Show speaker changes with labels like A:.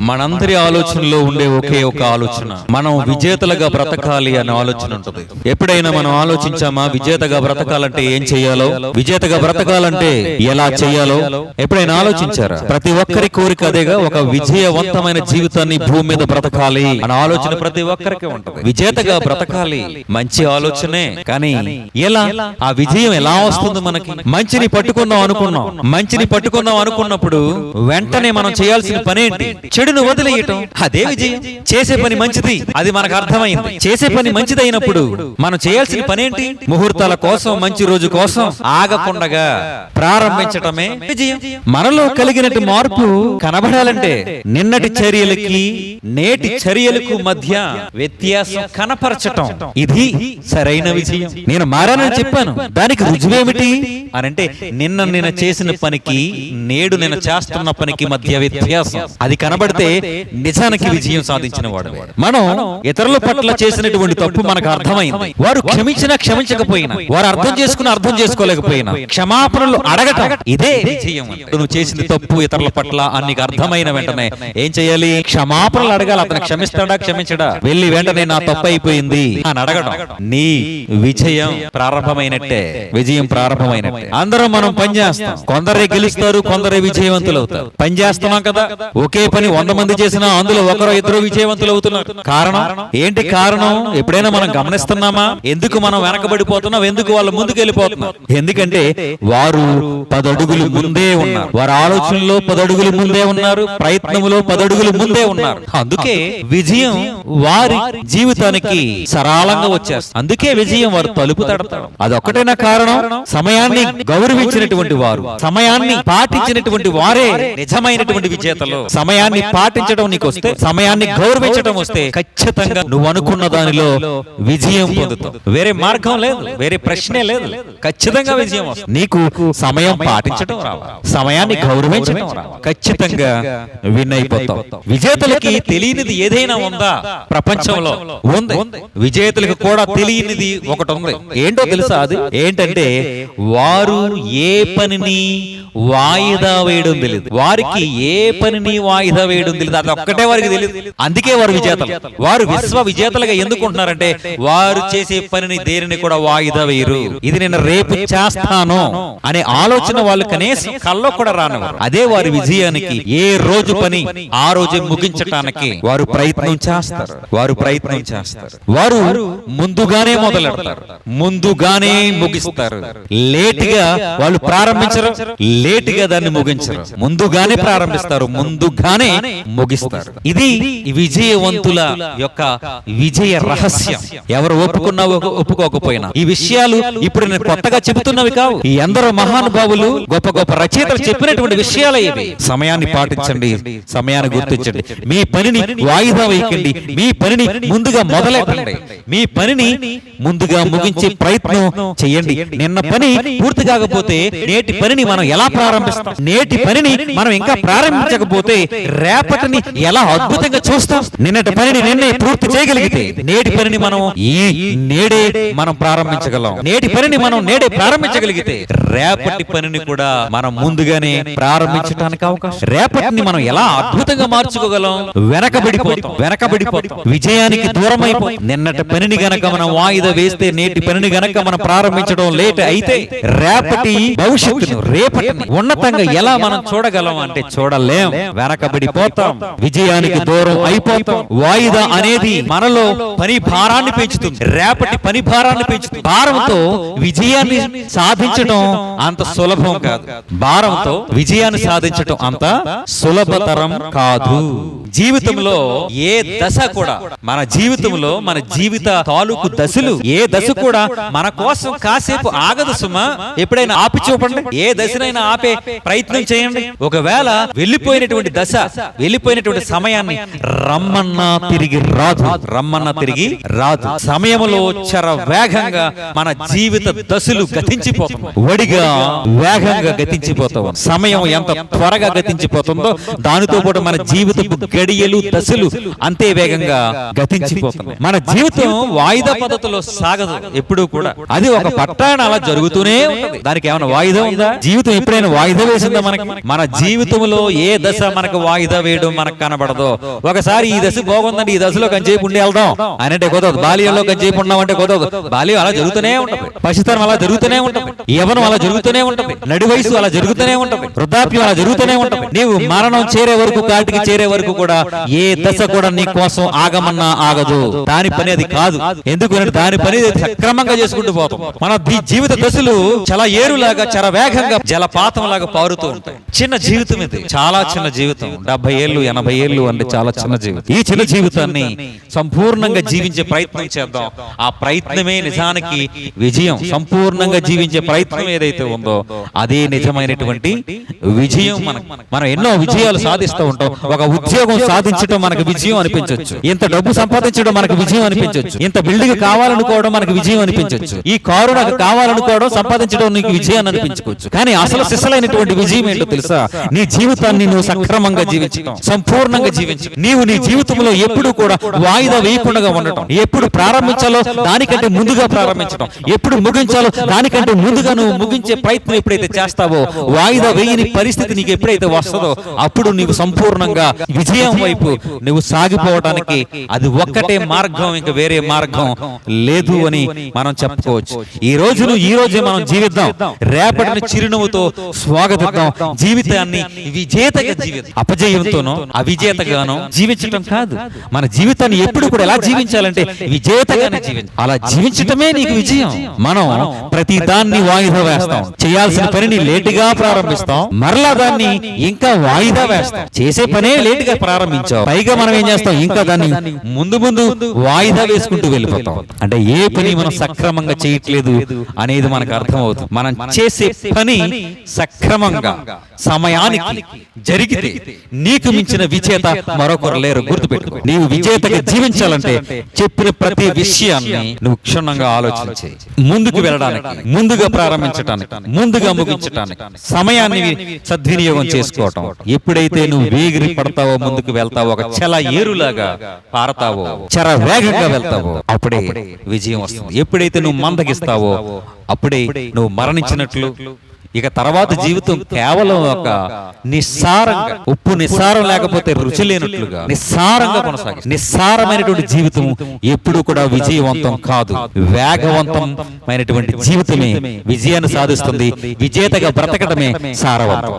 A: మనందరి ఆలోచనలో ఉండే ఒకే ఒక ఆలోచన. మనం విజేతలుగా బ్రతకాలి అనే ఆలోచన ఉంటుంది. ఎప్పుడైనా మనం ఆలోచించామా? విజేతగా బ్రతకాలంటే ఏం చేయాలో? విజేతగా బ్రతకాలంటే ఎలా చేయాలో? ఎప్పుడైనా ఆలోచించారా? ప్రతి ఒక్కరి కోరిక అదేగా ఒక విజయవంతమైన జీవితాన్ని భూమి మీద బ్రతకాలి అనే ఆలోచన ప్రతి ఒక్కరికి ఉంటుంది. విజేతగా బ్రతకాలి. మంచి ఆలోచనే. కానీ ఎలా? ఆ విజయం ఎలా వస్తుంది మనకి? మంచిని పట్టుకుందాం అనుకున్నాం. మంచిని పట్టుకుందాం అనుకున్నప్పుడు వెంటనే మనం చేయాల్సిన పని ఏంటి? చెడును వదిలేయటం. అదే విజయం. చేసే పని మంచిది. అది మనకు అర్థమైంది. చేసే పని మంచిది అయినప్పుడు మనం చేయాల్సిన పని ఏంటి? ముహూర్తాల కోసం మంచి రోజు కోసం ఆగకుండగా ప్రారంభించటమే విజయం. మనలో కలిగినట్టు మార్పు కనబడాలంటే నిన్నటి చర్యలకి నేటి చర్యలకు మధ్య వ్యత్యాసం కనపరచటం. ఇది సరైన విజయం. నేను మారానని చెప్పాను. దానికి రుజువేమిటి అనంటే నిన్న నేను చేసిన పనికి నేడు నేను చేస్తున్న పనికి మధ్య వ్యత్యాసం. అది కనబడితే నిజానికి విజయం సాధించిన వాడు మనం ఇతరుల పట్ల చేసినటువంటి తప్పు మనకు అర్థమైంది. వారు క్షమించినా క్షమించకపోయినా వారు అర్థం చేసుకుని అర్థం చేసుకోలేకపోయినా క్షమాపణలు అడగటం ఇదే విజయం. నువ్వు చేసిన తప్పు ఇతరుల పట్ల అని నీకు అర్థమైన వెంటనే. ఏం చేయాలి? క్షమాపణలు అడగాలి. అతను క్షమిస్తాడా? క్షమించడా? వెళ్ళి వెంటనే నా తప్పు అయిపోయింది. అని అడగడం నీ విజయం ప్రారంభమైనట్టే. విజయం ప్రారంభమైనట్టే. అందరం మనం పని చేస్తాం. కొందరే గెలుస్తారు కొందరే విజయవంతులు అవుతారు. పని చేస్తున్నాం కదా? ఒకే పని వంద కొంతమంది చేసిన అందులో ఒకరు ఇద్దరు విజయవంతులు అవుతున్నారు. కారణం? ఏంటి కారణం? ఎప్పుడైనా మనం గమనిస్తున్నామా? ఎందుకు మనం వెనకబడిపోతున్నాం? ఎందుకు వాళ్ళు ముందుకు వెళ్ళిపోతున్నారు ఎందుకంటే వారు పదడుగులు ముందే ఉన్నారు. వారి ఆలోచనలో పదడుగులు ముందే ఉన్నారు. ప్రయత్నంలో పదడుగులు ముందే ఉన్నారు. అందుకే విజయం వారి జీవితానికి సరళంగా వచ్చేస్తుంది. అందుకే విజయం వారు తలుపు తడతారు. అదొక్కటైనా కారణం? సమయాన్ని గౌరవించినటువంటి వారు. సమయాన్ని పాటించినటువంటి వారే నిజమైనటువంటి విజేతలు. సమయాన్ని పాటించడం నీకు వస్తే సమయాన్ని గౌరవించడం వస్తే ఖచ్చితంగా నువ్వు అనుకున్న దానిలో విజయం పొందుతావు. వేరే మార్గం లేదు వేరే ప్రశ్నే లేదు. ఖచ్చితంగా విజయం వస్తుంది. నీకు సమయం పాటించడం రావాలి. సమయాన్ని గౌరవించడం ఖచ్చితంగా విన్ అయిపోతావు విజేతలకి తెలియనిది ఏదైనా ఉందా? ప్రపంచంలో ఉంది. విజేతలకు కూడా తెలియనిది ఒకటి ఉంది. ఏంటో తెలుసా అది? ఏంటంటే వారు ఏ పనిని వాయిదా వేయడం తెలియదు వారికి ఏ పనిని వాయిదా వేయడం తెలియదు అది ఒక్కటే వారికి తెలియదు అందుకే వారు విజేతలు. వారు విశ్వ విజేతలుగా ఎందుకు ఉంటున్నారంటే వారు చేసే పనిని దేనిని కూడా వాయిదా వేయరు ఇది నేను రేపు చేస్తాను అనే ఆలోచన వాళ్ళు కనీసం కల్లో కూడా రానివారు అదే వారి విజయానికి ఏ రోజు పని ఆ రోజు ముగించటానికి వారు ప్రయత్నం చేస్తారు. వారు ప్రయత్నం చేస్తారు. వారు ముందుగానే మొదలెడతారు. ముందుగానే ముగిస్తారు. లేటుగా వాళ్ళు ప్రారంభించరు లేటుగా దాన్ని ముగించరు. ముందుగానే ప్రారంభిస్తారు. ముందుగానే ముగిస్తారు. ఇది విజయవంతుల యొక్క విజయ రహస్యం. ఎవరు ఒప్పుకున్నా ఒప్పు- ఒప్పుకోకపోయినా. ఈ విషయాలు ఇప్పుడు నేను కొత్తగా చెబుతున్నవి కావు. ఈ ఎందరో మహానుభావులు గొప్ప గొప్ప రచయితలు చెప్పినటువంటి విషయాలే ఇవి. సమయాన్ని పాటించండి. సమయాన్ని గుర్తించండి. మీ పనిని వాయిదా వేయకండి. మీ పనిని ముందుగా మొదలెట్టండి. మీ పనిని ముందుగా ముగించే ప్రయత్నం చేయండి. నిన్న పని పూర్తి కాకపోతే నేటి పనిని మనం ఎలా ప్రారంభిస్తాం? నేటి పనిని మనం ఇంకా ప్రారంభించకపోతే రేపటిని ఎలా అద్భుతంగా చూస్తాం? నిన్నటి పనిని నిన్నే పూర్తి చేయగలిగితే నేటి పనిని మనం ఈ నేడే మనం ప్రారంభించగలం. నేటి పనిని మనం నేడే ప్రారంభించగలిగితే రేపటి పనిని కూడా మనం ముందుగానే ప్రారంభించడానికి అవకాశం. రేపటిని మనం ఎలా అద్భుతంగా మార్చుకోగలం? వెనకబడిపోతాం. వెనకబడిపోతాం. విజయానికి దూరం అయిపోతాం నిన్నటి పనిని గనక మనం వాయిదా వేస్తే నేటి పనిని గనక మనం ప్రారంభించడం లేట్ అయితే రేపటి భవిష్యత్తును రేపటి రేపటిని ఉన్నతంగా ఎలా మనం చూడగలం అంటే చూడలేం. వెనకబడిపోతాం విజయానికి దూరం అయిపోతాం. వాయిదా అనేది మనలో పని భారాన్ని పెంచుతుంది. రేపటి పని భారాన్ని పెంచుతుంది. భారంతో విజయాన్ని సాధించడం అంత సులభం కాదు. భారంతో విజయాన్ని సాధించడం అంత సులభతరం కాదు. జీవితంలో ఏ దశ కూడా మన జీవితంలో మన జీవిత తాలూకు దశలు ఏ దశ కూడా మన కోసం కాసేపు ఆగదు సుమా. ఎప్పుడైనా ఆపి చూపండి. ఏ దశనైనా ఆపే ప్రయత్నం చేయండి. ఒకవేళ వెళ్ళిపోయినటువంటి దశ వెళ్ళిపోయినటువంటి సమయాన్ని రమ్మన్నా తిరిగి రాదు. రమ్మన్నా తిరిగి రాదు. సమయంలో చర వేగంగా మన జీవిత దశలు గతించిపోతున్నాయి వడిగా వేగంగా గతించిపోతాం. సమయం ఎంత త్వరగా గతించిపోతుందో దానితో పాటు మన జీవితపు గడియలు దశలు అంతే వేగంగా గతించిపోతున్నాయి. మన జీవితం వాయిదా పద్ధతిలో సాగదు. ఎప్పుడూ కూడా. అది ఒక పట్టాన అలా జరుగుతూనే దానికి ఏమైనా వాయిదా ఉందా? జీవితం ఎప్పుడైనా వాయిదా వేసిందా మనకి. మన జీవితంలో ఏ దశ మనకు వాయిదా వేయడం మనకు కనబడదు? ఒకసారి ఈ దశ బాగుందండి ఈ దశలో కంచేపు ఉండి వెళ్దాం. అని అంటే కుదరదు. బాల్యంలో కంచేపు ఉన్నామంటే కుదరదు. బాల్యం అలా జరుగుతూనే ఉంటది. పసితనం అలా జరుగుతూనే ఉంటది. యవనం అలా జరుగుతూనే ఉంటది. నడి వయసు అలా జరుగుతూనే ఉంటది. వృద్ధాప్యం అలా జరుగుతూనే ఉంటది. నీవు మరణం చేరే వరకు కాటికి చేరే వరకు కూడా ఏ దశ కూడా నీ కోసం ఆగమన్నా ఆగదు. దాని పని అది కాదు. ఎందుకంటే దాని పని సక్రమంగా చేసుకుంటూ పోతాం. మన జీవిత దశలు చాలా ఏరులాగా చాలా వేగంగా జలపాతం లాగా పారుతూ ఉంటాయి. చిన్న జీవితం ఇది. చాలా చిన్న జీవితం. డెబ్బై ఏళ్ళు ఎనభై ఏళ్ళు అంటే చాలా చిన్న జీవితం. ఈ చిన్న జీవితాన్ని సంపూర్ణంగా జీవించే ప్రయత్నం చేద్దాం. ఆ ప్రయత్నమే నిజానికి విజయం. సంపూర్ణంగా జీవించే ప్రయత్నం ఏదైతే ఉందో అదే నిజమైనటువంటి విజయం మనకు. మనం ఎన్నో విజయాలు సాధిస్తూ ఉంటాం. ఒక ఉద్యోగం సాధించడం మనకు విజయం అనిపించవచ్చు. ఇంత డబ్బు సంపాదించడం మనకు విజయం అనిపించవచ్చు. ఇంత బిల్డింగ్ కావాలనుకోవడం మనకు విజయం అనిపించవచ్చు. ఈ కారు నాకు కావాలనుకోవడం సంపాదించడం నీకు విజయాన్ని అనిపించుకోవచ్చు కానీ అసలు సిసలైనటువంటి విజయం ఏంటో తెలుసా? నీ జీవితాన్ని నువ్వు సక్రమంగా జీవించడం సంపూర్ణంగా జీవించడం నీవు నీ జీవితంలో ఎప్పుడు కూడా వాయిదా వేయకుండా ఉండటం. ఎప్పుడు ప్రారంభించాలో దానికంటే ముందుగా ప్రారంభించడం ఎప్పుడు ముగించాలో దానికంటే ముందుగా నువ్వు ముగించే ప్రయత్నం ఎప్పుడైతే చేస్తావో వాయిదా వేయని పరిస్థితి నీకు ఎప్పుడైతే వస్తుందో అప్పుడు నీవు సంపూర్ణంగా విజయం వైపు నువ్వు సాగిపోవడానికి అది ఒక్కటే మార్గం ఇంకా వేరే మార్గం లేదు అని మనం చెప్పుకోవచ్చు. ఈ రోజును ఈ రోజే మనం జీవిద్దాం. రేపటిని చిరునవ్వుతో స్వాగతిద్దాం జీవితాన్ని విజేతగా జీవితం. అపజయంతోనో అవిజేతగానో జీవించటం కాదు. మన జీవితాన్ని ఎప్పుడు కూడా ఎలా జీవించాలంటే విజేతగానే జీవించాలి అలా జీవించటమే నీకు విజయం. మనం ప్రతి దాన్ని వాయిదా వేస్తాం. చేయాల్సిన పనిని లేటుగా ప్రారంభిస్తాం. మరలా దాన్ని ఇంకా వాయిదా వేస్తాం. చేసే పనే లేటుగా ప్రారంభించాం. పైగా మనం ఏం చేస్తాం? ఇంకా దాన్ని ముందు ముందు వాయిదా వేసుకుంటూ వెళ్ళిపోతాం. అంటే ఏ పని మనం సక్రమంగా చేయట్లేదు అనేది మనకు అర్థమవుతుంది. మనం చేసే పని సక్రమంగా సమయానికి జరిగితే నీకు మించిన విజేత మరొకరు లేరు గుర్తుపెట్టుకో. నీవు విజేతగా జీవించాలంటే చెప్పిన ప్రతి విషయాన్ని నువ్వు క్షుణ్ణంగా ఆలోచించి ముందుకు వెళ్ళడానికి ముందుగా ప్రారంభించడానికి ముందుగా ముగించడానికి సమయాన్ని సద్వినియోగం చేసుకోవటం. ఎప్పుడైతే నువ్వు వేగిరి పడతావో ముందుకు వెళ్తావో ఒక చల ఏరులాగా పారతావో చర వేగంగా వెళ్తావో అప్పుడే విజయం వస్తుంది. ఎప్పుడైతే నువ్వు మందగిస్తావో అప్పుడే నువ్వు మరణించినట్లు ఇక తర్వాత జీవితం కేవలం ఒక నిస్సారంగా ఉప్పు నిస్సారం లేకపోతే రుచి లేనట్లుగా నిస్సారంగా కొనసాగి నిస్సారమైనటువంటి జీవితం ఎప్పుడు కూడా విజయవంతం కాదు. వేగవంతమైనటువంటి జీవితమే విజయాన్ని సాధిస్తుంది. విజేతగా బ్రతకడమే సారవంతం.